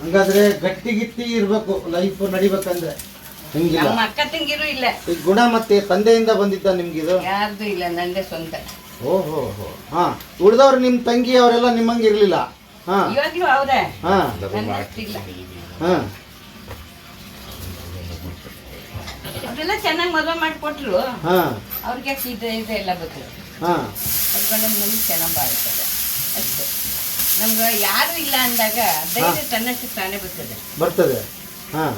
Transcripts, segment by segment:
ಹಂಗಾದ್ರೆ ಗಟ್ಟಿ ಗಿಟ್ಟಿ ಇರ್ಬೇಕು ಲೈಫ್ ನಡಿಬೇಕಂದ್ರೆ. ನಮ್ಮ ಅಕ್ಕ ತಂಗಿರು ಇಲ್ಲ. ಈ ಗುಣ ಮತ್ತೆ ತಂದೆಯಿಂದ ಬಂದಿದ್ದ ನಿಮ್ಗಿದು ಯಾರ್ದು ಇಲ್ಲ ನಂದೇ ಸ್ವಂತ. ಓಹೋ ಹೋ ಹಾ. ಉಳಿದವ್ರು ನಿಮ್ ತಂಗಿ ಅವರೆಲ್ಲ ನಿಮ್ಮಂಗೆ ಇರಲಿಲ್ಲ. ಹಾ. ಇವಾಗ್ಲೂ ಅವ್ರೆ. ಹಾ. ನಂದು ಹಾ. ಅದೆಲ್ಲ ಚೆನ್ನಾಗಿ ಮದುವೆ ಮಾಡಿಕೊಟ್ರು ಹಾ. ಅವ್ರಿಗೆ ಇದು ಇದು ಎಲ್ಲ ಬೇಕು ಹಾ. ಅದ್ಕೊಂಡು ನಮ್ಗೆ ಚೆನ್ನಾಗಿ ಬಾಳ್ತದೆ ಅಷ್ಟೇ. ನಮ್ಗೆ ಯಾರು ಇಲ್ಲ ಅಂದಾಗ ಧೈರ್ಯ ತನ್ನಷ್ಟು ತಾನೇ ಬರ್ತದೆ. ಬರ್ತದೆ. ಹಾಂ.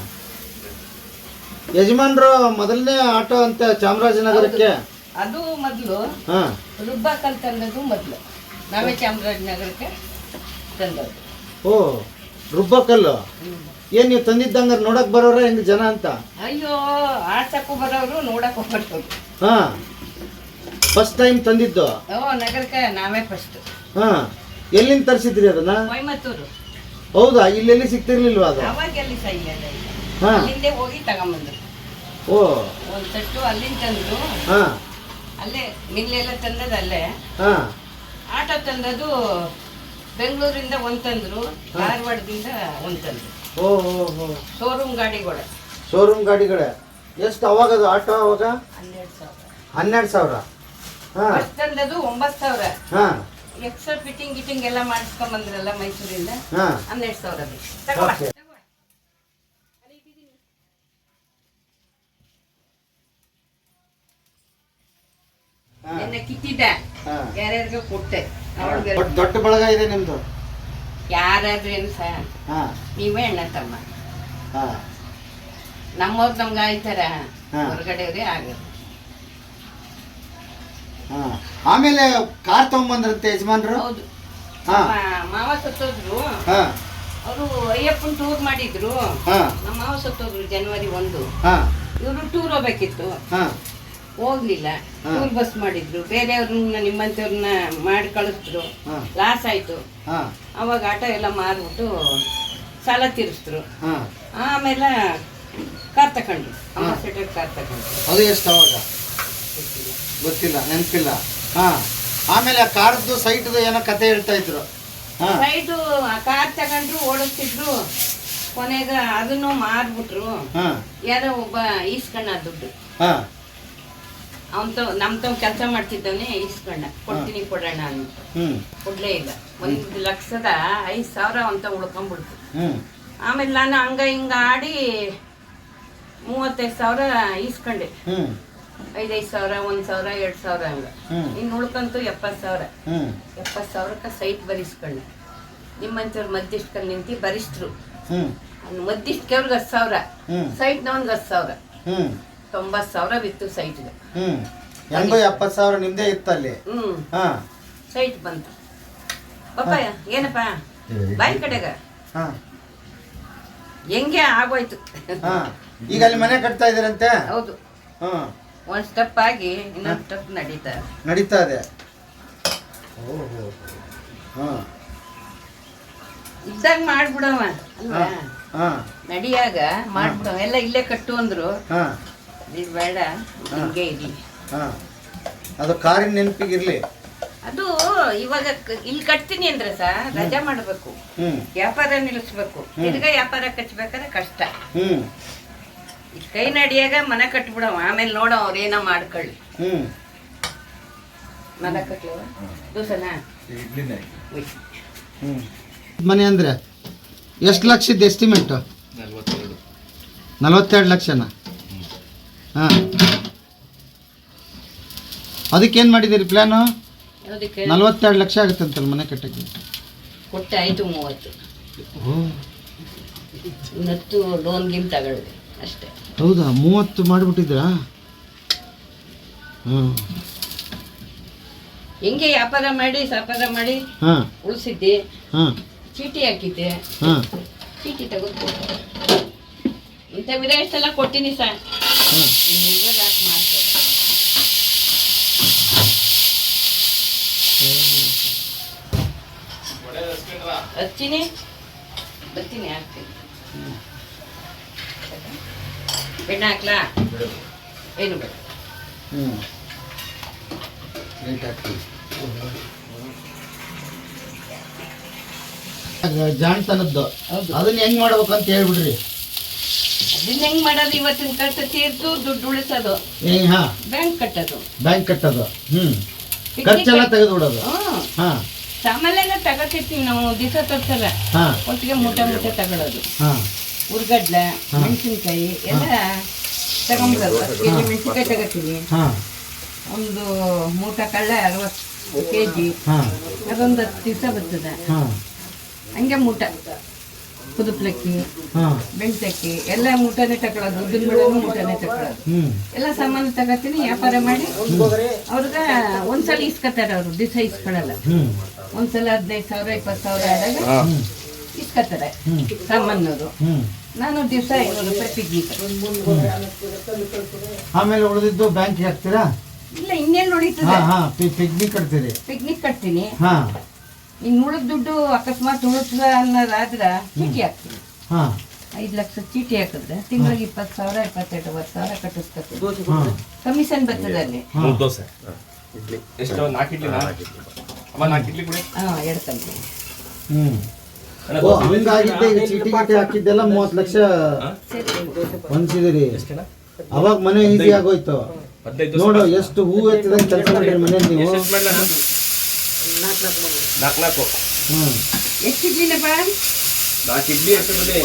ಯಜಮಾನ್ರು ಮೊದಲನೇ ಆಟೋ ಅಂತ ಚಾಮರಾಜನಗರಕ್ಕೆ? ಅದು ಮೊದಲು. ಹಾ. ರುಬ್ಬಾಕಲ್ ತಂದದ್ದು ಮೊದಲು. ನಾವೇ ಚಾಮರಾಜನಗರಕ್ಕೆ ತಂದದ್ದು. ಓ ರುಬ್ಬಕಲ್ಲು ಏನ್ ನೀವು ತಂದಿದ್ದಂಗ ನೋಡಕ್ ಬರೋರ ಹೆಂಗ್ ಜನ ಅಂತ? ಅಯ್ಯೋ ಆಸಕ್ಕೂ ಬರೋರು ನೋಡಕ್ ಹೋಗ್ಬರ್ತವ್ರು ಹಾ. ಫಸ್ಟ್ ಟೈಮ್ ತಂದಿದ್ದು? ಓ ನಗರಕ್ಕೆ ನಾವೇ ಫಸ್ಟ್ ಹಾ. ಎಲ್ಲಿಂದ ತರಿಸಿದ್ರಿ ಅದನ್ನ? ಕೊಯಮತ್ತೂರು. ಹೌದಾ? ಇಲ್ಲೆಲ್ಲಿ ಸಿಗ್ತಿರ್ಲಿಲ್ವಾ ಅದು? ಅವಾಗ ಎಲ್ಲಿ ಸಹ ಇಲ್ಲ ಇಲ್ಲ. ಹಾ. ಅಲ್ಲಿಂದೇ ಹೋಗಿ ತಗೊಂಬಂದ್ರು. ಓ. ಒಂದು ತಟ್ಟು ಅಲ್ಲಿಂದ ತಂದ್ರು. ಹಾ. ಅಲ್ಲೇ ಮಿಲ್ಲೆಲ್ಲ ತಂದದ್ದು ಅಲ್ಲೇ. ಹಾ. ಆಟೋ ತಂದದು ಬೆಂಗಳೂರಿಂದ ಒಂದು ತಂದ್ರು ಧಾರವಾಡದಿಂದ ಒಂದು ತಂದ್ರು. ಓ ಓ ಓ ಶೋರೂಮ್ ಗಾಡಿಗಳೇ. ಶೋರೂಮ್ ಗಾಡಿಗಳೇ. ಎಷ್ಟು ಅವಾಗ ಅದು? ಆಟೋ ಅವಾಗ? ಹನ್ನೆರಡು ಸಾವಿರ. ಹನ್ನೆರಡು ಸಾವಿರ. ಹಾ. ಅಷ್ಟೊಂದದು ಒಂಬತ್ತು ಸಾವಿರ. ಹಾ. ಎಕ್ಸ್ಟ್ರಾ ಫಿಟ್ಟಿಂಗ್ ಗಿಟ್ಟಿಂಗ್ ಎಲ್ಲ ಮಾಡಿಸ್ಕೊಂಬಂದ್ರಲ್ಲ ಮೈಸೂರಿಂದ? ಹಾ. ಹನ್ನೆರಡು ಸಾವಿರ ಬೇಕು. ಹಾ. ನಿನ್ನೆ ಕಿತ್ತಿದ್ದೆ. ಹಾ. ಯಾರ್ಯಾರಿಗೂ ಕೊಟ್ಟೆ. ದೊಡ್ಡ ಬಳಗ ಇದೆ ನಿಮ್ದು? ಯಾರಾದ್ರೇನು ಸಹ ನೀವೇ ಅಣ್ಣ ತಮ್ಮ. ನಮ್ಮವ್ರು ನಮ್ಗೆ ಆಯ್ತಾರ ಹೊರಗಡೆಯವ್ರೆ ಆಗಲ್ಲ. ಆಮೇಲೆ ಕಾರ್ ತಗೊಂಬಂದ್ರಂತೆ ಯಜಮಾನ್ರು? ಹೌದು. ಮಾವ ಸತ್ತೋದ್ರು. ಹಾ. ಅವರು ಅಯ್ಯಪ್ಪನ್ ಟೂರ್ ಮಾಡಿದ್ರು. ಹಾ. ನಮ್ಮ ಮಾವ ಸತ್ತೋದ್ರು ಜನವರಿ ಒಂದು. ಇವರು ಟೂರ್ ಹೋಗ್ಬೇಕಿತ್ತು. ಹಾ. ಹೋಗ್ಲಿಲ್ಲ. ಸ್ಕೂಲ್ ಟೂರ್ ಬಸ್ ಮಾಡಿದ್ರು. ಬೇರೆಯವ್ರನ್ನ ನಿಮ್ಮಂತವ್ರನ್ನ ಮಾಡಿ ಕಳಿಸಿದ್ರು. ಲಾಸ್ ಆಯ್ತು. ಅವಾಗ ಆಟೋ ಎಲ್ಲ ಮಾರ್ಬಿಟ್ಟು ಸಾಲ ತೀರಿಸಿದ್ರು. ಆಮೇಲೆ ಕಾರ್ ತಕೊಂಡ್ರು ಅಂಬಾಸೆಡರ್ ಕಾರ್ ತಕೊಂಡ್ರು ಅದು ಎಷ್ಟು ಅವಾಗ? ಗೊತ್ತಿಲ್ಲ ನೆನಪಿಲ್ಲ. ಹಾ. ಆಮೇಲೆ ಆ ಕಾರ್ದು ಸೈಟ್ದು ಏನೋ ಕತೆ ಹೇಳ್ತಾ ಇದ್ರು. ಸೈಟು ಆ ಕಾರ್ ತಗೊಂಡ್ರು ಓಡಿಸ್ತಿದ್ರು ಕೊನೆಗ ಅದನ್ನು ಮಾರ್ಬಿಟ್ರು. ಯಾರೋ ಒಬ್ಬ ಈಸ್ಕಣ್ಣ ದುಡ್ಡು. ಅವನ್ ತವ್ ನಮ್ ತವ್ ಕೆಲಸ ಮಾಡ್ತಿದ್ದವನೇ ಇಸ್ಕೊಂಡ ಕೊಡ್ತೀನಿ ಕೊಡೋಣ ಅಂತ ಹ್ಮ್. ಕೊಡ್ಲೇ ಇಲ್ಲ. ಒಂದು ಲಕ್ಷದ ಐದು ಸಾವಿರ ಅಂತ ಉಳ್ಕೊಂಡ್ಬಿಡ್ತು ಹ್ಮ್. ಆಮೇಲೆ ನಾನು ಹಂಗ ಹಿಂಗ ಆಡಿ ಮೂವತ್ತೈದು ಸಾವಿರ ಈಸ್ಕೊಂಡೆ. ಹ್ಮ್. ಐದೈದು ಸಾವಿರ ಒಂದ್ ಸಾವಿರ ಎರಡ್ ಸಾವಿರ ಹಂಗ. ಹ್ಮ್. ಇನ್ನು ಉಳ್ಕಂತು ಎಪ್ಪತ್ತು ಸಾವಿರ. ಹ್ಮ್. ಎಪ್ಪತ್ತು ಸಾವಿರಕ್ಕೆ ಸೈಟ್ ಬರಿಸ್ಕೊಂಡೆ. ನಿಮ್ಮಂತವ್ರು ಮಧ್ಯಸ್ಥಕಲ್ಲಿ ನಿಂತು ಬರಿಸಿದ್ರು ಹ್ಮ್. ಮಧ್ಯಸ್ಥವ್ರಿಗೆ ಹತ್ತು ಸಾವಿರ. ಹ್ಮ್. ಸೈಟ್ನವನ್ಗೆ ಹತ್ತು ಸಾವಿರ. ಹ್ಮ್. ತೊಂಬತ್ತು ಸಾವಿರ ಬಿತ್ತು ಸೈಟ್ಗೆ ಹ್ಮ್. ಹೆಂಗೋ ಎಪ್ಪತ್ತು ಸಾವಿರ ನಿಮ್ದೇ ಇತ್ತಲ್ಲಿ ಹ್ಞೂ ಹಾ. ಸೈಟ್ ಬಂತು. ಪಪ್ಪ ಏನಪ್ಪ? ಬಾಯಿ ಕಡೆಗ. ಹಾ. ಹೆಂಗೆ ಆಗೋಯ್ತು. ಹಾ. ಈಗ ಅಲ್ಲಿ ಮನೆ ಕಟ್ತಾ ಇದೀರಂತೆ ಹೌದು. ಹಾ. ಒಂದು ಸ್ಟೆಪ್ ಆಗಿ ಇನ್ನೊಂದು ಸ್ಟೆಪ್ ನಡೀತಾ ನಡೀತಾ ಇದೆ. ಓಹೋ. ಹಾ. ಇದ್ದಾಗ ಮಾಡ್ಬಿಡವ ಅಲ್ವಾ? ಹಾ. ನಡಿಯಾಗ ಮಾಡ್ಬಿಡವ. ಎಲ್ಲ ಇಲ್ಲೇ ಕಟ್ಟು ಅಂದ್ರು. ಹಾ. ಇದು ಬೇಡ ಹಿಂಗೆ ಇರ್ಲಿ ಹಾ. ಅದು ಕಾರಿನ ನೆನಪಿಗಿರ್ಲಿ. ಅದು ಇವಾಗ ಕ- ಇಲ್ಲಿ ಕಟ್ತೀನಿ ಅಂದ್ರೆ ಸಹ ರಜಾ ಮಾಡಬೇಕು. ಹ್ಮ್. ವ್ಯಾಪಾರ ನಿಲ್ಲಿಸ್ಬೇಕು. ತಿರ್ಗಾ ವ್ಯಾಪಾರ ಕಚ್ಬೇಕಾದ್ರೆ ಕಷ್ಟ. ಹ್ಮ್. ಈ ಕೈ ನಡಿಯಾಗ ಮನೆ ಕಟ್ಬಿಡವ. ಆಮೇಲೆ ನೋಡೋ ಅವ್ರೇನೋ ಮಾಡ್ಕೊಳ್ಳಿ. ಹ್ಮ್. ಮನೆ ಕಟ್ಲವ? ದೋಸನಾ? ಹ್ಮ್. ಮನೆ ಅಂದ್ರೆ ಎಷ್ಟು ಲಕ್ಷದ ಎಸ್ಟಿಮೇಟು ನಲವತ್ತೆರಡು ಲಕ್ಷನಾ? ಹಾಂ. ಅದಕ್ಕೇನು ಮಾಡಿದ್ದೀರಿ ಪ್ಲ್ಯಾನು ಅದಕ್ಕೆ ನಲವತ್ತೆರಡು ಲಕ್ಷ ಆಗುತ್ತಂತಲ್ಲ ಮನೆ ಕಟ್ಟಕ್ಕೆ. ಕೊಟ್ಟೆ ಆಯಿತು ಮೂವತ್ತು. ಇನ್ನತ್ತು ಲೋನ್ ಗಿಂತ ತಗೊಳ್ಳಿ ಅಷ್ಟೇ. ಹೌದಾ? ಮೂವತ್ತು ಮಾಡಿಬಿಟ್ಟಿದ್ರಾ ಹ್ಞೂ ಹೆಂಗೆ ವ್ಯಾಪಾರ ಮಾಡಿ ವ್ಯಾಪಾರ ಮಾಡಿ ಹಾಂ. ಉಳಿಸಿದ್ದೆ ಹಾ. ಚೀಟಿ ಹಾಕಿದ್ದೆ. ಹಾಂ. ಚೀಟಿ ತಗೋದು ಇಂಥ ವಿಧ ಎಷ್ಟೆಲ್ಲ ಕೊಟ್ಟಿನಿ ಸರ್. ಹಚ್ಚಿನಿ? ಬರ್ತೀನಿ ಹಾಕ್ತೀನಿ. ಬೆಣ್ಣ ಹಾಕ್ಲಾ? ಏನು ಬೇಡ. ಹಾಕ್ತೀವಿ ಜಾಣ್ತನದ್ದು. ಅದನ್ನ ಹೆಂಗ್ ಮಾಡ್ಬೇಕು ಅಂತ ಹೇಳ್ಬಿಡ್ರಿ. ಅದನ್ನ ಹೆಂಗ್ ಮಾಡೋದು ಇವತ್ತಿನ ಕಷ್ಟ ತೀರ್ತು ದುಡ್ಡು ಉಳಿಸೋದು? ಏ ಹಾ. ಬ್ಯಾಂಕ್ ಕಟ್ಟೋದು. ಬ್ಯಾಂಕ್ ಕಟ್ಟೋದು. ಹ್ಮ್. ಖರ್ಚೆಲ್ಲ ತೆಗೆದು ಬಿಡೋದು ಹ್ಮ್. ಹಾ. ಸಾಮಾನ್ಯನ ತಗೋತಿರ್ತೀವಿ ನಾವು ದಿವಸ ತರ್ಸಲ್ಲ. ಹಾ. ಒಟ್ಟಿಗೆ ಮೂಟೆ ಮೂಟೆ ತಗೊಳ್ಳೋದು ಹಾ. ಉರ್ಗಡ್ಲೆ ಮೆಣಸಿನ್ಕಾಯಿ ಎಲ್ಲ ತಗೊಂಬರಲ್ಲ ಕೆ ಜಿ ಮೆಣಸಿನ್ಕಾಯಿ ತಗೋತೀವಿ ಹಾ. ಒಂದು ಮೂಟ ಕಳ್ಳೆ ಅರವತ್ತು ಕೆ ಜಿ ಹಾ. ಅದೊಂದು ಹತ್ತು ದಿವಸ ಬರ್ತದೆ. ಹಾ. ಹಂಗೆ ಮೂಟ. ಕುದುಪ್ಲಕ್ಕಿ ಹಾ. ಬೆಣ್ತಕ್ಕಿ ಎಲ್ಲ ಮೂಟನೇ ತಗೊಳ್ಳೋದು ಉದ್ದಿನ ಬೇಳೆನೂ ಮೂಟನೇ ತಗೊಳ್ಳೋದು ಹ್ಮ್. ಎಲ್ಲ ಸಾಮಾನು ತಗೋತೀನಿ ವ್ಯಾಪಾರ ಮಾಡಿ. ಅವ್ರಿಗೆ ಒಂದ್ಸಲ ಇಸ್ಕೊತಾರೆ ಅವರು ದಿವಸ ಇಸ್ಕೊಳಲ್ಲ ಒಂದ್ಸಲ ಹದಿನೈದು ಸಾವಿರ ಇಪ್ಪತ್ತು ಸಾವಿರ ಆದಾಗ ಇಸ್ಕೊತಾರೆ ಹ್ಮ್. ನಾನು ದಿವಸ ಐನೂರು ರೂಪಾಯಿ ಪಿಗ್ನಿಕ್ ಆಮೇಲೆ ಉಳಿದಿದ್ದು ಬ್ಯಾಂಕ್ ಹಾಕ್ತೀರಾ? ಇಲ್ಲ ಇನ್ನೇನು ಉಳಿತದೆ? ಪಿಕ್ನಿಕ್ ಕಟ್ತೀರಿ. ಪಿಕ್ನಿಕ್ ಕಟ್ತೀನಿ. ಹಾ. ಇನ್ನು ಉಳಿದ ದುಡ್ಡು ಅಕಸ್ಮಾತ್ ಉಳಿದ ಅನ್ನೋದಾದ್ರೆ ಚೀಟಿ ಹಾಕ್ತೀವಿ ಹಾ. ಐದು ಲಕ್ಷ ಚೀಟಿ ಹಾಕಿದ್ರೆ ತಿಂಗಳಿಗೆ ಇಪ್ಪತ್ತು ಸಾವಿರ ಇಪ್ಪತ್ತೆರಡು ಮೂವತ್ತು ಸಾವಿರ ಕಟ್ಟಿಸ್ಕೊತೀನಿ. ಕಮಿಷನ್ ಬರ್ತದೆ ಅಲ್ಲಿ. ಹಾ. ದೋಸೆ. ಎಷ್ಟು? ನಾಲ್ಕು ಇಡ್ಲಿ ಅಮ್ಮ ನಾಲ್ಕು ಇಡ್ಲಿ ಕೊಡಿ. ಹಾಂ ಎರಡು ಕಂಪ್ನಿ ಹ್ಮ್. ಅಣ್ಣ, ಓ ದೋಸೆ ಹಂಗಾಗಿದ್ದೆ ಚೀಟಿ ಗೀಟಿ ಹಾಕಿದ್ದೆಲ್ಲ ಮೂವತ್ತು ಲಕ್ಷ ಅವಾಗ ಮನೆ ಈಸಿ ಆಗೋಯ್ತು. ನೋಡು ಎಷ್ಟು ಹೂ ಎತ್ತಿದಂಗೆ ಕೆಲಸ ಮಾಡಿ ಮನೇಲಿ ನೀವು? ನಾಲ್ಕು ನಾಲ್ಕು ಹ್ಮ್. ಎಷ್ಟು ಇಡ್ಲಿನಪ್ಪ? ನಾಲ್ಕು ಇಡ್ಲಿ ಎಷ್ಟು ಬಂದೆ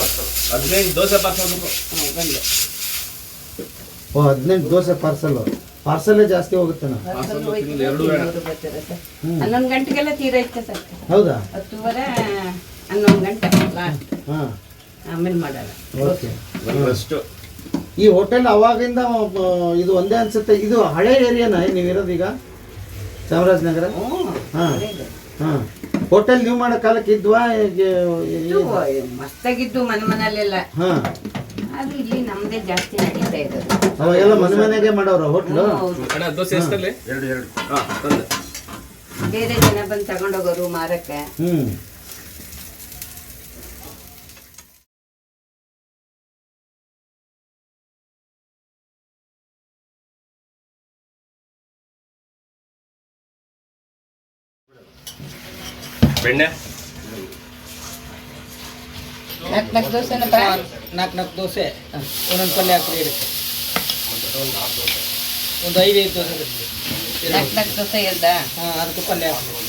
ಹದಿನೈದು ದೋಸೆ ಪಾರ್ಸಲ್ ಹಾಂ ಬಂದೆ. ಓ ಹದಿನೆಂಟು ದೋಸೆ ಪಾರ್ಸಲ್. ಪಾರ್ಸಲ್ಲೇ ಜಾಸ್ತಿ ಹೋಗುತ್ತೆ. ಹನ್ನೊಂದು ಗಂಟೆಗೆಲ್ಲ ತೀರೈತೆ ಸರ್ ಹೌದಾ? ಹತ್ತುವರೆ ಹನ್ನೊಂದು ಗಂಟೆ ಲಾಸ್ಟ್ ಹಾ. ಆಮೇಲೆ ಮಾಡಲ್ಲ ಓಕೆ. ಅಷ್ಟು ಈ ಹೋಟೆಲ್ ಅವಾಗಿಂದ ಇದು ಒಂದೇ ಅನ್ಸುತ್ತೆ. ಇದು ಹಳೆ ಏರಿಯಾನ? ನೀವಿರೋದೀಗ ಚಾಮರಾಜನಗರ? ಹ್ಞೂ ಹಾ. ಹಾ. ಹೋಟೆಲ್ ನೀವು ಮಾಡೋ ಕಾಲಕ್ಕೆ ಇದ್ವಾ ಮಸ್ತಾಗಿದ್ದು ಮನೆ ಮನೆಯಲ್ಲೆಲ್ಲ. ಹಾ. ಅದು ಇಲ್ಲಿ ನಮ್ದೇ ಜಾಸ್ತಿ ನಡೀತಾ ಇರೋದು. ಅವಾಗೆಲ್ಲ ಮನೆ ಮನೆಗೆ ಮಾಡೋರು ಹೋಟ್ಲು ದೋಸೆ ಎಷ್ಟಲ್ಲಿ? ಎರಡು ಎರಡು. ಹಾಂ ತಂದೆ. ಬೇರೆ ಜನ ಬಂದು ತಗೊಂಡೋಗೋರು ಮಾರಕ್ಕೆ. ಹ್ಮ್. ಬೆಣ್ಣೆ? ನಾಲ್ಕು ನಾಲ್ಕು ದೋಸೆನಪ್ಪ ನಾಲ್ಕು ನಾಲ್ಕು ದೋಸೆ. ಒಂದೊಂದು ಪಲ್ಯ ಹಾಕಿ ಇರುತ್ತೆ ಒಂದು ಐದು ಐದು ದೋಸೆ ನಾಲ್ಕು ನಾಲ್ಕು ದೋಸೆ ಎಲ್ದ ಹಾಂ ಅದಕ್ಕೂ ಪಲ್ಯ ಹಾಕಿ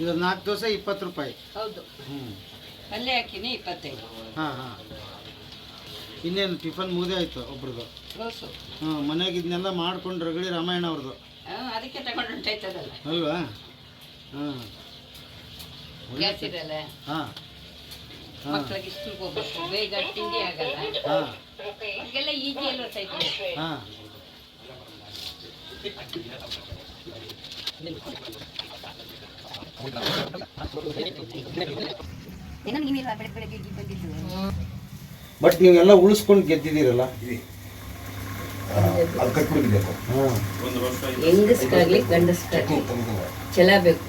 ಇದು ನಾಲ್ಕು ದೋಸೆ ಇಪ್ಪತ್ತು ರೂಪಾಯಿ. ಹೌದು. ಹ್ಞೂ ಪಲ್ಯ ಹಾಕಿನಿ ಇಪ್ಪತ್ತೈದು. ಹಾಂ ಹಾಂ. ಇನ್ನೇನು ಟಿಫನ್ ಮುಗಿದೇ ಆಯ್ತು ಒಬ್ರದ್ದು ರೋಸು ಹ್ಞೂ ಮನೆಗೆ ಇದನ್ನೆಲ್ಲ ಮಾಡ್ಕೊಂಡು ರಗಡಿ ರಾಮಾಯಣ ಅವ್ರದ್ದು ಆ, ಅದಕ್ಕೆ ತಗೊಂಡು ಹೊಂಟೈತದಲ್ಲ ಅಲ್ವಾ? ಹಾಂ ಗ್ಯಾಸ್ ಇರಲ್ಲ ಹಾಂ. ಹಾಂ. ಮಕ್ಳಿಗೆ ಸ್ಕೂಲ್ಗೆ ಹೋಗ್ಬೇಕು. ಬೇಗ ತಿಂಡಿ ಆಗಲ್ಲ. ಹಾಂ. ಅವ್ರಿಗೆಲ್ಲ ಈಜಿಯಲ್ಲಿ ಹೊತ್ತೈತೆ ಹಾಂ ಏನೋ ನೀನಿಲ್ಲ ಬೆಳಗ್ಗೆ ಬೆಳಗ್ಗೆ ಇಲ್ಲಿ ಬಂದಿದ್ದು ಬಟ್ ನೀವೆಲ್ಲ ಉಳಿಸ್ಕೊಂಡು ಗೆದ್ದಿದ್ದೀರಲ್ಲ? ಹೆಂಗಸ್ಕಾಗ್ಲಿ ಗಂಡಸ್ಕಾಗ್ಲಿ. ಛಲ ಬೇಕು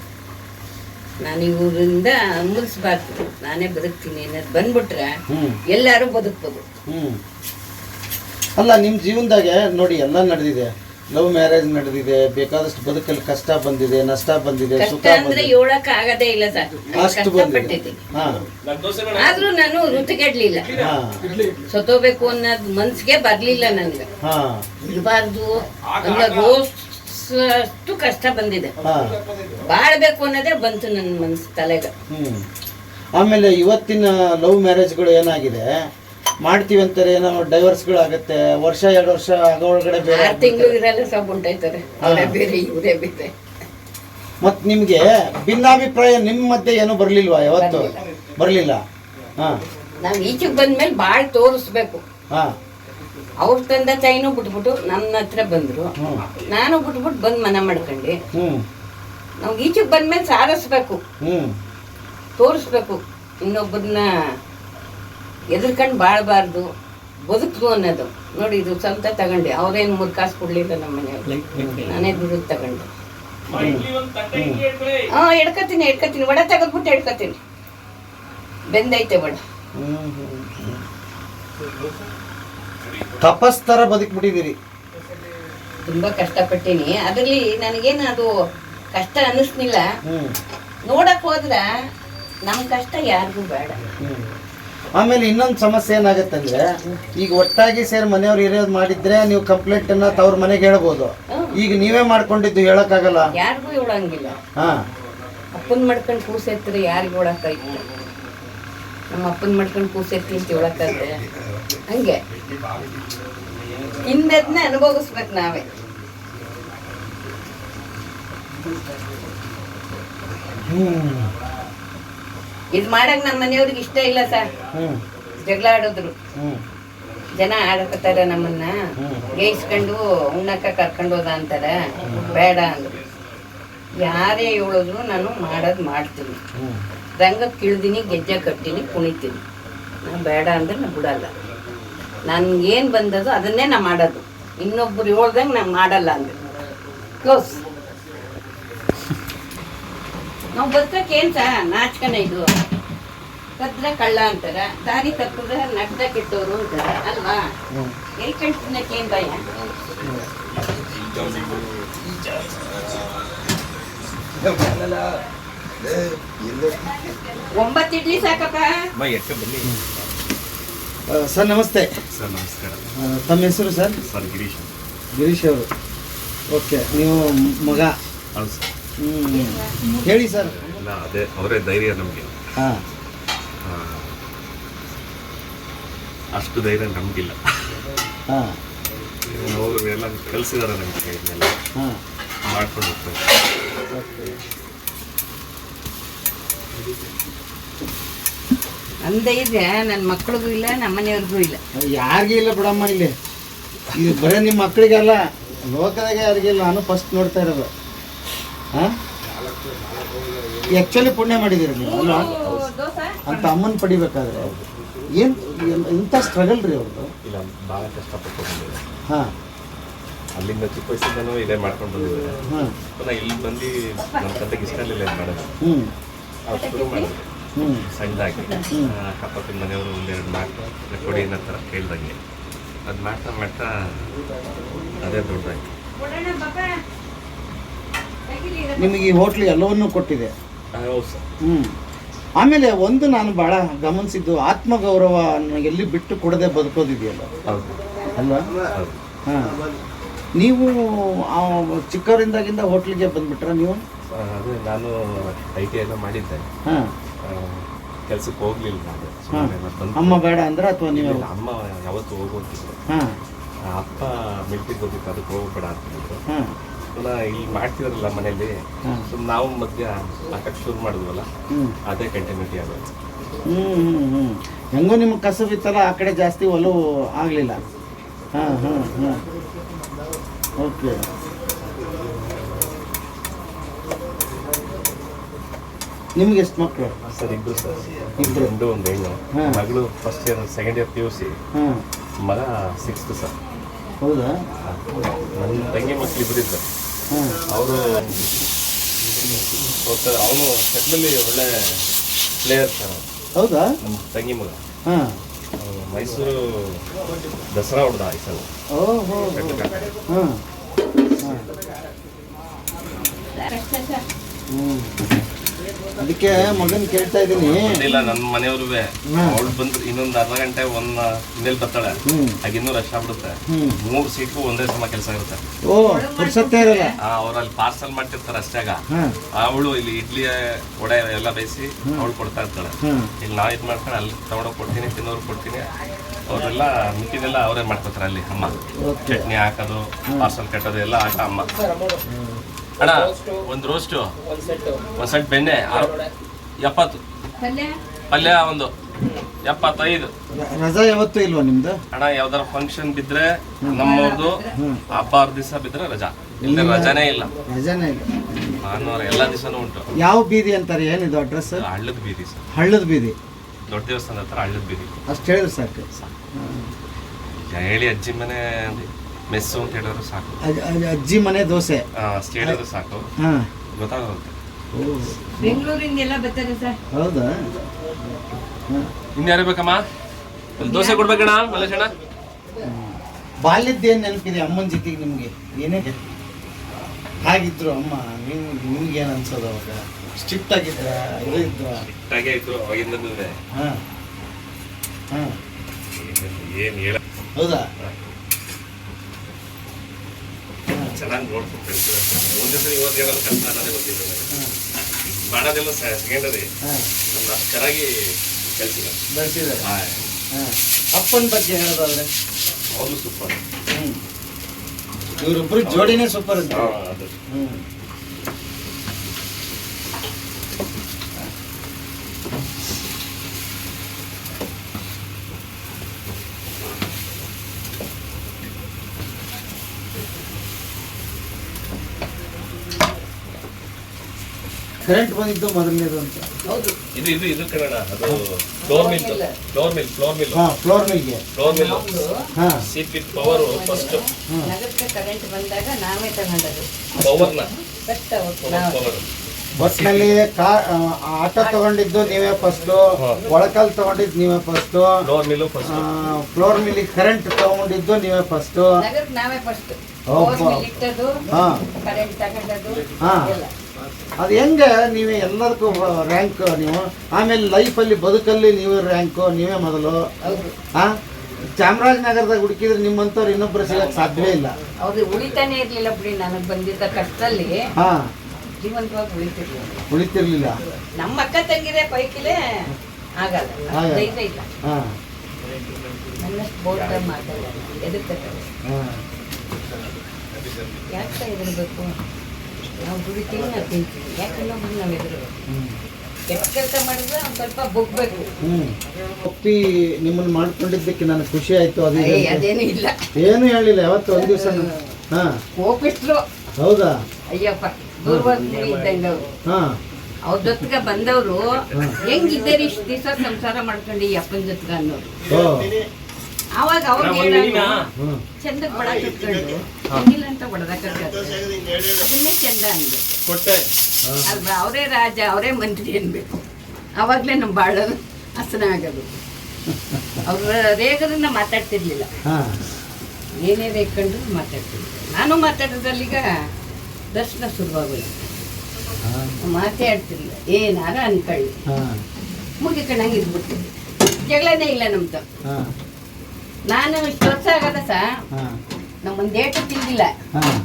ನಾನು ಇವರಿಂದ ಮುಗಿಸ್ಬಾರ್ದು. ನಾನೇ ಬದುಕ್ತೀನಿ ಅನ್ನೋದು ಬಂದ್ಬಿಟ್ರೆ ಎಲ್ಲರೂ ಬದುಕ್ಬೋದು. ಅಲ್ಲ ನಿಮ್ಮ ಜೀವನದಾಗೆ ನೋಡಿ ಎಲ್ಲ ನಡೆದಿದೆ. ಲವ್ ಮ್ಯಾರೇಜ್ ನಡೆದಿದೆ ಬೇಕಾದಷ್ಟು ಬದುಕಲ್ಲಿ ಕಷ್ಟ ಬಂದಿದೆ ನಷ್ಟ ಬಂದಿದೆ ಸುಖ ಕಷ್ಟ ಅಂದ್ರೆ ಬಂದಿದೆ. ಹೇಳಕ್ ಆಗದೇ ಇಲ್ಲ ಸರ್. ಅಷ್ಟು ಬಂದಿದೆ. ಕಷ್ಟಪಟ್ಟಿದ್ದೀನಿ. ಹಾಂ. ಆದ್ರೂ ನಾನು ಋತುಗೆಡ್ಲಿಲ್ಲ. ಹಾಂ. ಸತ್ತೋಬೇಕು ಅನ್ನೋದು ಮನ್ಸಿಗೆ ಬರ್ಲಿಲ್ಲ ನನ್ಗೆ ಹಾ. ಇರಬಾರ್ದು. ಅನ್ನೋ ರೋಷ್ಟು ಕಷ್ಟ ಬಂದಿದೆ. ಹಾಂ. ಬಾಳ್ಬೇಕು ಅನ್ನೋದೇ ಬಂತು ನನ್ನ ಮನ್ಸು ತಲೆಗೆ. ಹ್ಞೂ ಆಮೇಲೆ ಇವತ್ತಿನ ಲವ್ ಮ್ಯಾರೇಜ್ಗಳು ಏನಾಗಿದೆ? ಮಾಡ್ತೀವಿ ಅಂತಾರೆ ಏನೋ ಡೈವರ್ಸ್ಗಳಾಗತ್ತೆ ವರ್ಷ ಎರಡು ವರ್ಷ ಆಗ ಒಳಗಡೆ ಬೇರೆ ಆರು ತಿಂಗಳು ಇರಲ್ಲ ಸಬ್ ಉಂಟಾಯ್ತಾರೆ ಅವರೇ ಬೇರೆ ಇವರೇ ಬೇರೆ ಮತ್ತು ನಿಮಗೆ ಭಿನ್ನಾಭಿಪ್ರಾಯ ನಿಮ್ಮ ಮಧ್ಯೆ ಏನೂ ಬರ್ಲಿಲ್ವಾ ಯಾವತ್ತು? ಬರಲಿಲ್ಲ. ಹಾಂ. ನಾವು ಈಚೆಗೆ ಬಂದ್ಮೇಲೆ ಭಾಳ ತೋರಿಸ್ಬೇಕು. ಹಾಂ. ಅವ್ರ ತಂದೆ ತಾಯಿನೂ ಬಿಟ್ಬಿಟ್ಟು ನನ್ನ ಹತ್ರ ಬಂದ್ರು. ನಾನು ಬಿಟ್ಬಿಟ್ಟು ಬಂದು ಮನೆ ಮಾಡ್ಕೊಂಡು. ಹ್ಞೂ ನಾವು ಈಚೆಗೆ ಬಂದ್ಮೇಲೆ ಸಾರಿಸ್ಬೇಕು. ತೋರಿಸ್ಬೇಕು. ಇನ್ನೊಬ್ಬರನ್ನ ಎದುರ್ಕೊಂಡು ಬಾಳಬಾರ್ದು ಬದುಕು ಅನ್ನೋದು. ನೋಡಿ ಇದು ಸ್ವಂತ ತಗೊಂಡೆ. ಅವ್ರೇನು ಮೂರು ಕಾಸು ಕೊಡ್ಲಿಲ್ಲ ನಮ್ಮ ಮನೆಯವ್ರು. ನಾನೇ ದುಡ್ಡು ತಗೊಂಡೆ. ಹಾಂ ಎಡ್ಕತೀನಿ ಎಡ್ಕತೀನಿ ವಡ ತೆಗೆದ್ಬಿಟ್ಟು ಎಡ್ಕತೀನಿ ಬೆಂದೈತೆ ವಡ. ತಪಸ್ತರ ಬದುಕ್ಬಿಟ್ಟಿದ್ದೀರಿ. ತುಂಬ ಕಷ್ಟಪಟ್ಟೀನಿ. ಅದರಲ್ಲಿ ನನಗೇನು ಅದು ಕಷ್ಟ ಅನ್ನಿಸ್ನಿಲ್ಲ ಹ್ಮ್. ನೋಡಕ್ ಹೋದ್ರ ನಮ್ಮ ಕಷ್ಟ ಯಾರಿಗೂ ಬೇಡ. ಆಮೇಲೆ ಇನ್ನೊಂದು ಸಮಸ್ಯೆ ಏನಾಗತ್ತಂದ್ರೆ ಈಗ ಒಟ್ಟಾಗಿ ಸೇರಿ ಮನೆಯವ್ರು ಇರೋದು ಮಾಡಿದ್ರೆ ನೀವು ಕಂಪ್ಲೇಂಟ್ ಅನ್ನ ತವ್ರ ಮನೆಗೆ ಹೇಳ್ಬೋದು. ಈಗ ನೀವೇ ಮಾಡ್ಕೊಂಡಿದ್ದು ಹೇಳಕ್ಕಾಗಲ್ಲ? ಯಾರಿಗೂ ಹೇಳಂಗಿಲ್ಲ. ಹಾ. ಅಪ್ಪನ್ ಮಾಡ್ಕೊಂಡು ಕೂಸೆತ್ತಿದ್ರೆ ಯಾರಿಗೂ ಹೇಳಕ್ಕಾಯ್ತು ನಮ್ಮ ಅಪ್ಪನ್ ಮಾಡ್ಕೊಂಡು ಕೂಸೆತ್ತಿ ಅಂತ ಹೇಳಕ್ಕಾದ್ರೆ. ಹಂಗೆ. ಹಿಂದದ್ನ ಅನುಭವಿಸ್ಬೇಕು ನಾವೇ. ಹ್ಮ್. ಇದು ಮಾಡಕ್ ನಮ್ಮ ಮನೆಯವ್ರಿಗೆ ಇಷ್ಟ ಇಲ್ಲ ಸರ್. ಜಗಳ ಆಡಿದ್ರು. ಜನ ಆಡಕತ್ತಾರ ನಮ್ಮನ್ನ. ಗೇಯ್ಸ್ಕೊಂಡು ಉಣ್ಣಕ್ಕ ಕರ್ಕೊಂಡು ಹೋದ ಅಂತಾರ. ಬೇಡ ಅಂದ್ರು. ಯಾರೇ ಹೇಳಿದ್ರು ನಾನು ಮಾಡೋದು ಮಾಡ್ತೀನಿ. ರಂಗ ಕಿಳ್ದಿನಿ ಗೆಜ್ಜೆ ಕಟ್ತೀನಿ ಕುಣಿತೀನಿ. ನಾನು ಬೇಡ ಅಂದ್ರೆ ನಾನು ಬಿಡಲ್ಲ. ನನ್ಗೇನು ಬಂದದೋ ಅದನ್ನೇ ನಾ ಮಾಡೋದು. ಇನ್ನೊಬ್ರು ಹೇಳ್ದಂಗೆ ನಾನು ಮಾಡಲ್ಲ ಅಂದ್ರೆ. ಕ್ಲೋಸ್ ನಾವು ಬದುಕಕ್ಕೆ ಏನು ಸಹ ನಾಚ್ಕನ ಇದು. ಕದ್ರ ಕಳ್ಳ ಅಂತಾರ. ದಾರಿ ತಪ್ಪಿದ್ರೆ ನಡ್ದ ಕೆಟ್ಟವರು ಅಂತಾರ. ಅಲ್ವಾ? ಎಲ್ಲಿ ಕಳ್ಸಿದ್ನಕ್ಕೆ ಏನು ಭಯ? ಒಂಬತ್ತು ಇಡ್ಲಿ ಸಾಕಪ್ಪ. ಸರ್ ನಮಸ್ತೆ. ಸರ್ ನಮಸ್ಕಾರ. ತಮ್ಮ ಹೆಸರು ಸರ್? ಸರ್ ಗಿರೀಶ್. ಗಿರೀಶ್ ಅವರು. ಓಕೆ ನೀವು ಮಗ? ಹೌದು ಸರ್. ಹೇಳಿ ಸರ್. ಇಲ್ಲ ಅದೇ ಅವರೇ ಧೈರ್ಯ ನಮಗೆ. ಹಾಂ. ಅಷ್ಟು ಧೈರ್ಯ ನಮಗಿಲ್ಲ. ಹಾಂ. ಅವರು ಎಲ್ಲ ಕಲಿಸಿದಾರೆ ನಮಗೆ ಇದನ್ನೆಲ್ಲ. ಹಾಂ. ಮಾಡ್ಕೊಂಡು ಹೋಗ್ತಾರೆ. ಅಂದ ಇದೆ ನನ್ನ ಮಕ್ಳಿಗೂ ಇಲ್ಲ ನಮ್ಮ ಮನೆಯವ್ರಿಗೂ ಇಲ್ಲ. ಯಾರಿಗೂ ಇಲ್ಲ ಬಿಡಮ್ಮ ಇಲ್ಲಿ. ಇದು ಬರೀ ನಿಮ್ಮ ಮಕ್ಕಳಿಗೆಲ್ಲ ಲೋಕದಾಗ ಯಾರಿಗಿಲ್ಲ ನಾನು ಫಸ್ಟ್ ನೋಡ್ತಾ ಇರೋದು. ಆ್ಯಕ್ಚುಲಿ ಪುಣ್ಯ ಮಾಡಿದ್ದೀರಿ ನೀವು? ಅಲ್ಲ? ಅಂತ ಅಮ್ಮನ ಪಡಿಬೇಕಾದ್ರೆ ಏನು ಇಂಥ ಸ್ಟ್ರಗಲ್ ರೀ ಅವ್ರದ್ದು ಇಲ್ಲ ಭಾಳ ಕಷ್ಟಪಟ್ಟು ಹಾಂ. ಅಲ್ಲಿಂದ ಚಿಕ್ಕ ವಯಸ್ಸಿಂದನೂ ಇದೇ ಮಾಡ್ಕೊಂಡು ಬಂದಿದ್ದಾರೆ. ಪುನಃ ಇಲ್ಲಿ ಬಂದು ನಮ್ಮ ತಂದೆಗೆ ಇಷ್ಟ ಇರಲಿಲ್ಲ ಇದು ಮಾಡೋದು? ಹ್ಞೂ ಅವ್ರು ಶುರು ಮಾಡಿದ್ರು. ಹ್ಞೂ ಸಣ್ಣದಾಗಿ. ಅಕ್ಕಪಕ್ಕದ ಮನೆಯವರು ಒಂದೆರಡು ಮಾಡ್ತಾ ಕೊಡಿ ಅನ್ನೋ ಥರ ಕೇಳ್ದಂಗೆ. ಅದು ಮಾಡ್ತಾ ಮಾಡ್ತಾ ಅದೇ ದೊಡ್ಡದಾಗಿ ನಿಮಗೆ ಈ ಹೋಟ್ಲು ಎಲ್ಲವನ್ನೂ ಕೊಟ್ಟಿದೆ. ಹೌದು ಸರ್. ಹ್ಞೂ ಆಮೇಲೆ ಒಂದು ನಾನು ಭಾಳ ಗಮನಿಸಿದ್ದು ಆತ್ಮಗೌರವ ಎಲ್ಲಿ ಬಿಟ್ಟು ಕೊಡದೆ ಬದುಕೋದಿದೆಯಲ್ಲ? ಹೌದು. ಅಲ್ವಾ? ಹಾಂ. ನೀವು ಚಿಕ್ಕವರಿಂದಾಗಿಂದ ಹೋಟ್ಲಿಗೆ ಬಂದ್ಬಿಟ್ರ ನೀವು? ಅದೇ ನಾನು ಐ ಟಿ ಎಲ್ಲ ಮಾಡಿದ್ದೆ ಹಾಂ ಕೆಲಸಕ್ಕೆ ಹೋಗ್ಲಿಲ್ಲ ನಾನು. ಸುಮ್ಮನೆ ಮತ್ತೆ ಬಂದು ಅಮ್ಮ ಬೇಡ ಅಂದ್ರೆ ಅಥವಾ ನೀವು? ಇಲ್ಲ, ಅಮ್ಮ ಯಾವತ್ತು ಹೋಗುವಂತಿದ್ರು ಹಾಂ. ಅಪ್ಪ ಮಿಲ್ಟಿಗೆ ಹೋಗಿತ್ತು ಅದಕ್ಕೆ ಹೋಗ್ಬೇಡ ಅಂತಿದ್ರು ಹಾಂ. ಪುನಃ ಇಲ್ಲಿ ಮಾಡ್ತಿದ್ರಲ್ಲ ಮನೆಯಲ್ಲಿ ಸೊ ನಾವು ಮಧ್ಯ ಹಾಕಕ್ಕೆ ಶುರು ಮಾಡಿದ್ವಲ್ಲ ಅದೇ ಕಂಟಿನ್ಯೂಟಿ ಆಗೋದು. ಹ್ಞೂ ಹ್ಞೂ ಹ್ಞೂ ಹೆಂಗೋ ನಿಮ್ಗೆ ಕಸಬಿತ್ತಲ್ಲ ಆ ಕಡೆ ಜಾಸ್ತಿ ಒಲವು ಆಗಲಿಲ್ಲ. ಹಾಂ ಹಾಂ ಹಾಂ. ಓಕೆ. ನಿಮ್ಗೆ ಎಷ್ಟು ಮಕ್ಕಳು ಸರ್ ಇಬ್ಬರು ಸರ್. ಇಬ್ಬರು ಒಂದು ಹೆಣ್ಣು. ಮಗಳು first year second year P U C ಮಗ ಸಿಕ್ಸ್ತ್ ಸರ್. ಹೌದಾ? ನನ್ನ ತಂಗಿ ಮಕ್ಕಳು ಇಬ್ಬರು ಇದ್ದಾರೆ ಹಾಂ. ಅವರು ಅವನು ಶಟ್ಲಲ್ಲಿ ಒಳ್ಳೆ ಪ್ಲೇಯರ್ ಸರ್ ಹೌದಾ? ನಮ್ಮ ತಂಗಿ ಮಗ. ಹಾಂ. ಮೈಸೂರು ದಸರಾ ಹೊಡೆದ ಈ ಸಲ. ಓಹೋ. ಹಾಂ. ಹಾಂ. ಹ್ಞೂ ಅದಕ್ಕೆ ಮಗನ್ ಕೇಳ್ತಾ ಇದೀನಿ ಇಲ್ಲ ನನ್ನ ಮನೆಯವ್ರು. ಅವಳು ಬಂದ್ರು ಇನ್ನೊಂದ್ ಅರ್ಧ ಗಂಟೆ ಒಂದ್ ಮೇಲೆ ಬರ್ತಾಳೆ. ಹಾಗೆ ಆಗ ಇನ್ನೂ ರಶ್ ಆಗ್ಬಿಡುತ್ತೆ. ಮೂರ್ ಸೀಟ್ಗೂ ಒಂದೇ ಸಮ ಕೆಲಸ ಇರುತ್ತೆ. ಓ ಪುರ್ಸತ್ತೇ ಇರಲ್ಲ. ಅವ್ರಲ್ಲಿ ಪಾರ್ಸಲ್ ಮಾಡ್ತಿರ್ತಾರೆ ಅಷ್ಟಾಗ ಅವಳು ಇಲ್ಲಿ ಇಡ್ಲಿ ವಡೆ ಎಲ್ಲ ಬೇಯಿಸಿ ಅವಳು ಕೊಡ್ತಾ ಇರ್ತಾಳೆ. ಇಲ್ಲಿ ನಾವ್ ಇದ್ ಮಾಡ್ಕೊಂಡು ಅಲ್ಲಿ ತಗೊಂಡೋಗಿ ಕೊಡ್ತೀನಿ ತಿನ್ನೋರು ಕೊಡ್ತೀನಿ. ಅವರೆಲ್ಲ ಮಿಕ್ಕಿದೆಲ್ಲ ಅವರೇ ಮಾಡ್ಕೊತಾರೆ ಅಲ್ಲಿ ಅಮ್ಮ. ಚಟ್ನಿ ಹಾಕೋದು ಪಾರ್ಸಲ್ ಕಟ್ಟೋದು ಎಲ್ಲ ಹಾಕ ಅಮ್ಮ. ಅಣ್ಣ ಒಂದು ರೋಸ್ಟು ಒಂದು ಸೆಟ್ ಬೆಣ್ಣೆ ಆರು ಎಪ್ಪತ್ತು. ಪಲ್ಯ? ಒಂದು ಎಪ್ಪತ್ತೈದು. ರಜಾ ಯಾವತ್ತೂ ಇಲ್ವಾ ನಿಮ್ದು? ಅಣ್ಣ ಯಾವ್ದಾರ ಫಂಕ್ಷನ್ ಬಿದ್ರೆ ನಮ್ಮವ್ರದ್ದು ಹಬ್ಬ ದಿವಸ ಬಿದ್ರೆ ರಜಾ. ಇಲ್ಲ. ರಜಾನೇ ಇಲ್ಲ. ರಜಾನೇ ಇಲ್ಲ. ಭಾನುವಾರ ಎಲ್ಲ ದಿವಸನೂ ಉಂಟು. ಯಾವ ಬೀದಿ ಅಂತಾರೆ ಏನಿದು ಅಡ್ರೆಸ್ ಹಳ್ಳದ ಬೀದಿ ಸರ್. ಹಳ್ಳದ ಬೀದಿ. ದೊಡ್ಡ ದೇವಸ್ಥಾನ ಹತ್ರ ಹಳ್ಳದ ಬೀದಿ. ಅಷ್ಟು ಹೇಳಿದ್ರು ಸಾಕು. ಹೇಳಿ ಅಜ್ಜಿ ಮನೆ ಮೆಸ್ಸು ಅಂತ ಹೇಳಿದ್ರು ಸಾಕು. ಅಜ್- ಅಜ್- ಅಜ್ಜಿ ಮನೆ ದೋಸೆ. ಅಷ್ಟ್ ಹೇಳಿದ್ರು ಸಾಕು. ಹಾಂ. ಗೊತ್ತಾಗುತ್ತೆ ಓ. ಬೆಂಗಳೂರಿಂದ ಎಲ್ಲ ಬರ್ತಾರೆ ಸರ್. ಹೌದಾ? ಹಾಂ. ಇನ್ಯಾರು ಬೇಕಮ್ಮ? ಒಂದ್ ದೋಸೆ ಕೊಡ್ಬೇಕಣ್ಣ ಮಲ್ಲೇಶಣ್ಣ. ಬಾಲ್ಯದ ಏನು ನೆನಪಿದೆ ಅಮ್ಮನ ಜೊತೆಗೆ ನಿಮಗೆ? ಏನೇ? ಹಾಗಿದ್ರು ಅಮ್ಮ ನೀವು ನಿಮ್ಗೆ ಏನು ಅನ್ಸೋದು ಅವಾಗ? ಸ್ಟ್ರಿಕ್ಟ್ ಆಗಿದ್ರ ಇದು ಇದ್ರ? ಇಟ್ಟಾಗೆ ಇದ್ರು ಅವಾಗಿಂದ ಹಾಂ. ಹಾಂ. ಏನು ಹೇಳ ಹೌದಾ? ಚೆನ್ನಾಗಿ ನೋಡ್ಕೊಂಡು ಒಂದೇ ಸರಿ ಇವತ್ತು ಹೇಳೋದು ಕಷ್ಟ ಅನ್ನೋದೇ ಗೊತ್ತಿಲ್ಲ. ಮಾಡೋದೆಲ್ಲ ಸೆಕೆಂಡರಿ ಹಾಂ ನಮ್ದು ಅಷ್ಟು ಚೆನ್ನಾಗಿ ಕಲ್ಸಿಲ್ಲ ಬೆಳೆಸಿದ್ದಾರೆ. ಅಪ್ಪನ ಬಗ್ಗೆ ಹೇಳೋದಾದ್ರೆ? ಅವರು ಸೂಪರ್ ಇವರಿಬ್ಬರು ಜೋಡಿನೇ ಸೂಪರ್ ಅಂತ. ಹ್ಞೂ ಕರೆಂಟ್ ಬಂದಿದ್ದು ಮೊದಲನೇದು ಅಂತ. ಹೌದು. ಇದು ಇದು ಇದು ಕನ್ನಡ. ಅದು flour mill flour mill flour mill ಹಾಂ ಫ್ಲೋರ್ ಮಿಲ್ಗೆ ಫ್ಲೋರ್ ಮಿಲ್ ಹೌದು. ಹಾಂ. ಸೀಟ್ ಪವರ್ ಫಸ್ಟ್ ನಗರಕ್ಕೆ ಕರೆಂಟ್ ಬಂದಾಗ ನಾವೇ ತಗೊಂಡದು ಪವರ್ನ ಕಷ್ಟ ನಾವು ಪವರ್ ಒಟ್ಟಿನಲ್ಲಿ ಕಾ ಆ, ಆಟೋ ತಗೊಂಡಿದ್ದು ನೀವೇ ಫಸ್ಟು ಒಳಕಲ್ ತಗೊಂಡಿದ್ದು ನೀವೇ first floor mill first floor ಮಿಲ್ಲಿಗೆ ಕರೆಂಟ್ ತಗೊಂಡಿದ್ದು ನೀವೇ ಫಸ್ಟು ನಗರಕ್ಕೆ ನಾವೇ ಫಸ್ಟ್ ಒಬ್ಬ. ಇಟ್ಟದು ಹಾಂ. ಹಾ. ಅದು ಹೆಂಗೆ ನೀವೇ ಎಲ್ಲದಕ್ಕೂ ರ್ಯಾಂಕ್ ನೀವು? ಆಮೇಲೆ ಲೈಫಲ್ಲಿ ಬದುಕಲ್ಲಿ ನೀವೇ ರ್ಯಾಂಕು ನೀವೇ ಮೊದಲು. ಹಾ ಚಾಮರಾಜನಗರದಾಗ ಹುಡುಕಿದ್ರೆ ನಿಮ್ಮಂಥವ್ರು ಇನ್ನೊಬ್ರು ಸಿಗಕ್ಕೆ ಸಾಧ್ಯವೇ ಇಲ್ಲ. ಅವ್ರಿಗೆ ಉಳಿತಾನೆ ಇರಲಿಲ್ಲ ಬಿಡಿ ನನಗೆ ಬಂದಿದ್ದ ಕಷ್ಟದಲ್ಲಿ. ಹಾಂ. ಜೀವಂತವಾಗಿ ಉಳಿತಿರ್ಲಿಲ್ಲ. ಉಳಿತಿರ್ಲಿಲ್ಲ. ನಮ್ಮ ಅಕ್ಕ ತಂಗಿದೆ ಪೈಕಿಲೆ ಆಗಲ್ಲ. ಧೈರ್ಯ ಇಲ್ಲ. ಹಾಂ. ನನ್ನಷ್ಟು ಮಾತಾಡಲ್ಲ ಯಾಕೆ ಎದುರ್ಬೇಕು ನಾವು ದುಡಿತೀವಿ ನಾವು ತಿಂತೀವಿ. ಯಾಕೆ ಇನ್ನೊಬ್ರು ನಾವು ಕೆಟ್ಟ ಕೆಲಸ ಮಾಡಿದ್ರೆ ಒಂದು ಸ್ವಲ್ಪ ಬೊಗ್ಬೇಕು. ಹ್ಞೂ ಒಪ್ಪಿ ನಿಮ್ಮನ್ನು ಮಾಡ್ಕೊಂಡಿದ್ದಕ್ಕೆ ನನಗೆ ಖುಷಿ ಆಯ್ತು ಅದು ಇದು ಏಯ್, ಅಂತ. ಅದೇನು ಇಲ್ಲ. ಏನು ಹೇಳಿಲ್ಲ ಯಾವತ್ತು ಒಂದು ದಿವಸ ಹಾಂ. ಕೋಪಿಸ್ರು ಹೌದಾ? ಅಯ್ಯಪ್ಪ ದೂರವಾದ ಇದ್ದಂಗೆ ಅವ್ರು ಹಾಂ. ಅವ್ರ ಜೊತೆಗೆ ಬಂದವರು ಹೆಂಗಿದ್ದೀರಿ ಇಷ್ಟು ದಿವಸ ಸಂಸಾರ ಮಾಡ್ಕೊಂಡು ಈ ಅಪ್ಪನ ಜೊತೆಗೆ ಅನ್ನೋರು. ಓ. ಆವಾಗ ಅವ್ರಿಗೆ ಹ್ಞೂ ಚಂದ ಬಡ ಕಟ್ಕೊಂಡು ಅಂತ ಬಡದಾಕತ್ತೆ ಅದನ್ನೇ ಚಂದ ಅನ್ಬೇಕು ಕೊಟ್ಟೆ. ಅಲ್ವಾ? ಅವರೇ ರಾಜ ಅವರೇ ಮಂತ್ರಿ ಅನ್ಬೇಕು. ಅವಾಗಲೇ ನಮ್ಮ ಬಾಳೋದು ಹಸನ ಆಗೋದು ಅವ್ರ ರೇಗರನ್ನ ಮಾತಾಡ್ತಿರ್ಲಿಲ್ಲ. ಹಾಂ. ಏನೇ ರೇಗ್ಕೊಂಡ್ರು ಮಾತಾಡ್ತಿರ್ಲಿಲ್ಲ. ನಾನು ಮಾತಾಡೋದ್ರಲ್ಲೀಗ ದರ್ಶನ ಶುರುವಾಗೋಯ್ತು. ಹಾಂ. ಮಾತೇ ಆಡ್ತಿರ್ಲಿಲ್ಲ. ಏನಾರ ಅನ್ಕೊಳ್ಳಿ. ಹಾಂ. ಮುಗಿಕೊಂಡಂಗೆ ಇದ್ಬಿಡ್ತಿದ್ದೆ ಜಗಳನೇ ಇಲ್ಲ ನಮ್ದು. ಹಾಂ. ನಾನು ಇಷ್ಟು ವರ್ಷ ಆಗದ ಸಹ ಹಾಂ ನಮ್ಮೊಂದು ಏಟು ತಿಂದಿಲ್ಲ. ಹಾಂ.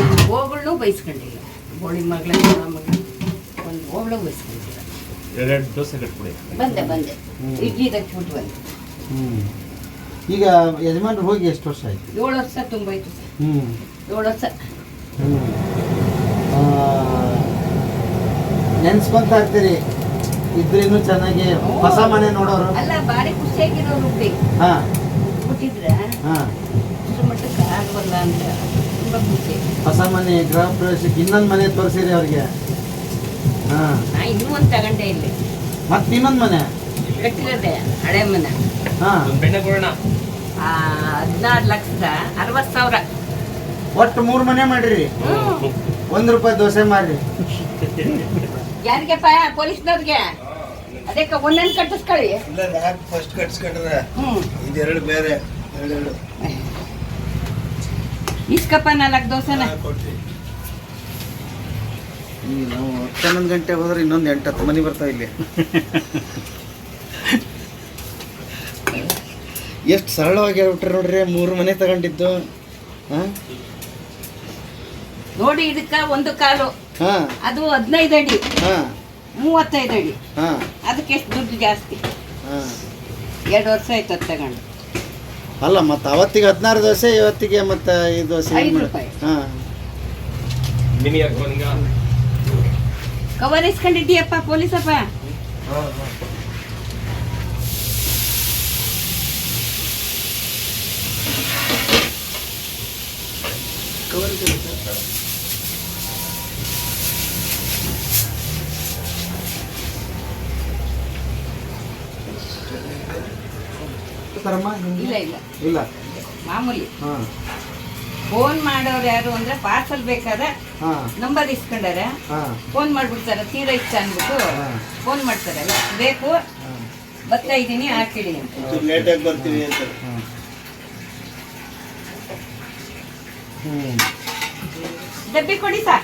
ಒಂದು ಹೋಗಳನ್ನೂ ಬೈಸ್ಕೊಂಡಿಲ್ಲ. ಬೋಳಿ ಮಗಳ ಮಗಳು ಒಂದು ಹೋಗಳು ಬಯಸ್ಕೊಂಡಿಲ್ಲ ಎರಡು ದೋಸೆ ಕಟ್ಬಿಡಿ ಬಂದೆ ಬಂದೆ. ಇಡ್ಲಿ ತಚ್ಬಿಟ್ಟು ಬಂದೆ ಹ್ಞೂ ಈಗ ಯಜಮಾನ್ರು ಹೋಗಿ ಎಷ್ಟು ವರ್ಷ ಆಯ್ತು? ಏಳು ವರ್ಷ ತುಂಬೋಯ್ತು ಸರ್. ಹ್ಞೂ ಏಳು ವರ್ಷ. ನೆನ್ಸ್ಕೊಂತ ಇರ್ತೀರಿ. ಇದ್ರೇನು ಚೆನ್ನಾಗಿ ಹೊಸ ಮನೆ ನೋಡೋರು. ಅಲ್ಲ ಭಾರಿ ಖುಷಿಯಾಗಿರೋರು ಹುಟ್ಟಿ. ಹಾಂ. ಹುಟ್ಟಿದ್ರೆ? ಹಾಂ. ಆಗಬಲ್ಲ ಅಂತ. ತುಂಬ ಖುಷಿ. ಹೊಸ ಮನೆ ಗೃಹ ಪ್ರವೇಶಕ್ಕೆ ಇನ್ನೊಂದು ಮನೆ ತೋರಿಸಿರಿ ಅವ್ರಿಗೆ. ಹಾಂ. ನಾ ಇನ್ನೂ ಒಂದು ತಗೊಂಡೆ ಇಲ್ಲಿ. ಮತ್ತೆ ಇನ್ನೊಂದು ಮನೆ? ಕಟ್ಟಿರೋದೆ ಹಳೆ ಮನೆ. ಹಾಂ. ಹದಿನಾರು ಲಕ್ಷದ ಅರವತ್ತು ಸಾವಿರ. ಒಟ್ಟು ಮೂರು ಮನೆ ಮಾಡಿರಿ. ಹ್ಞೂ ಒಂದು ರೂಪಾಯಿ ದೋಸೆ ಮಾರಿ ಯಾರಿಗೆಪ್ಪ? ಪೊಲೀಸ್ನವ್ರಿಗೆ? ಅದಕ್ಕೆ ಒಂದೊಂದು ಕಟ್ಟಿಸ್ಕೊಳ್ಳಿ. ಇಲ್ಲ ಯಾಕೆ ಫಸ್ಟ್ ಕಟ್ಟಿಸ್ಕೊಂಡ್ರೆ ಹ್ಞೂ ಇದೆರಡು ಬೇರೆ ಎರಡೆರಡು. ಇಸ್ಕಪ್ಪ ನಾಲ್ಕು ದೋಸೆನ ನಾವು ಹತ್ತು ಹನ್ನೊಂದು ಗಂಟೆ ಹೋದ್ರೆ ಇನ್ನೊಂದು ಎಂಟು ಹತ್ತು ಮನೆ ಬರ್ತಾ ಇಲ್ಲಿ. ಎಷ್ಟು ಸರಳವಾಗಿ ಹೇಳ್ಬಿಟ್ರೆ ನೋಡ್ರಿ ಮೂರು ಮನೆ ತಗೊಂಡಿದ್ದು. ಹಾಂ? ನೋಡಿ ಇದಕ್ಕ ಒಂದು ಕಾಲು. ಹಾಂ. ಅದು ಹದಿನೈದು ಅಡಿ. ಹಾಂ. ಮೂವತ್ತೈದು ಅಡಿ. ಹಾಂ. ಅದಕ್ಕೆ ಎಷ್ಟು ದುಡ್ಡು ಜಾಸ್ತಿ? ಹಾಂ. ಎರಡು ವರ್ಷ ಆಯ್ತು ಅದು ತಗೊಂಡು. ಅಲ್ಲ ಮತ್ತೆ ಅವತ್ತಿಗೆ ಹದಿನಾರು ದೋಸೆ ಇವತ್ತಿಗೆ ಮತ್ತೆ ಈ ದೋಸೆ ಐದು ರೂಪಾಯಿ. ಹಾಂ. ಅಪ್ಪ ಹಾಕೋನಿಂಗ ಕವರ್ ಪೊಲೀಸಪ್ಪ ಇಲ್ಲ ಇಲ್ಲ. ಇಲ್ಲ. ಮಾಮೂಲಿ. ಹಾಂ. ಫೋನ್ ಮಾಡೋರು ಯಾರು ಅಂದ್ರೆ ಪಾರ್ಸಲ್ ಬೇಕಾದ್ರೆ ಹಾಂ. ನಂಬರ್ ಇಸ್ಕೊಂಡಾರೆ. ಹಾಂ. ಫೋನ್ ಮಾಡ್ಬಿಡ್ತಾರೆ ತೀರಾ ಇಷ್ಟ ಅಂದ್ಬಿಟ್ಟು ಫೋನ್ ಮಾಡ್ತಾರಲ್ಲ ಬೇಕು. ಬರ್ತಾ ಇದ್ದೀನಿ ಹಾಕಿಡಿ ಅಂತ. ಲೇಟಾಗಿ ಬರ್ತೀವಿ ಅಂತ. ಹ್ಞೂ ಡಬ್ಬಿ ಕೊಡಿ ಸಾ